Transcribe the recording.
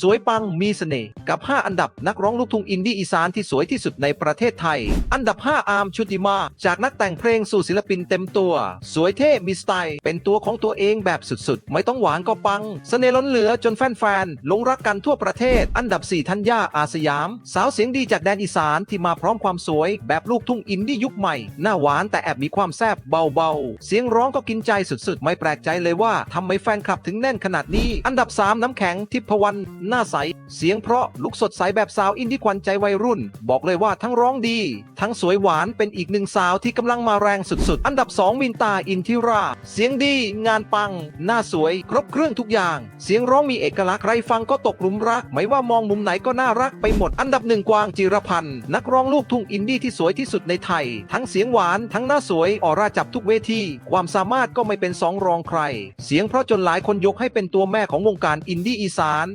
สวยปังมีเสน่ห์กับ 5 อันดับนักร้องลูกทุ่งอินดี้อีสานที่สวยที่สุดในประเทศไทย อันดับ 5 อาร์มชุติมา จากนักแต่งเพลงสู่ศิลปินเต็มตัว สวยเท่ มีสไตล์ เป็นตัวของตัวเองแบบสุดๆ ไม่ต้องหวานก็ปังเสน่ห์ล้นเหลือจนแฟนๆหลงรักกันทั่วประเทศ อันดับ 4 ธัญญาอาสยาม สาวเสียงดีจากแดนอีสานที่มาพร้อมความสวย แบบลูกทุ่งอินดี้ยุคใหม่ หน้าหวานแต่แอบมีความแซบเบาๆเสียงร้องก็กินใจสุดๆ ไม่แปลกใจเลยว่าทำไมแฟนคลับถึงแน่นขนาดนี้ อันดับ 3 น้ำแข็งทิพวรรณหน้าใส เสียงเพราะลุกสดใสแบบสาวอินดี้ควันใจวัยรุ่น บอกเลยว่าทั้งร้องดี ทั้งสวยหวานเป็นอีกหนึ่งสาวที่กำลังมาแรงสุดๆ อันดับ 2 มินตาอินทิรา เสียงดี งานปัง หน้าสวย ครบเครื่องทุกอย่าง เสียงร้องมีเอกลักษณ์ใครฟังก็ตกหลุมรัก ไม่ว่ามองมุมไหนก็น่ารักไปหมดอันดับหนึ่งกวางจิรพันธ์นักร้องลูกทุ่งอินดี้ที่สวยที่สุดในไทย ทั้งเสียงหวานทั้งหน้าสวยออร่าจับทุกเวทีความสามารถก็ไม่เป็นสองรองใคร เสียงเพราะจนหลายคนยกให้เป็นตัวแม่ของวงการอินดี้อีสาน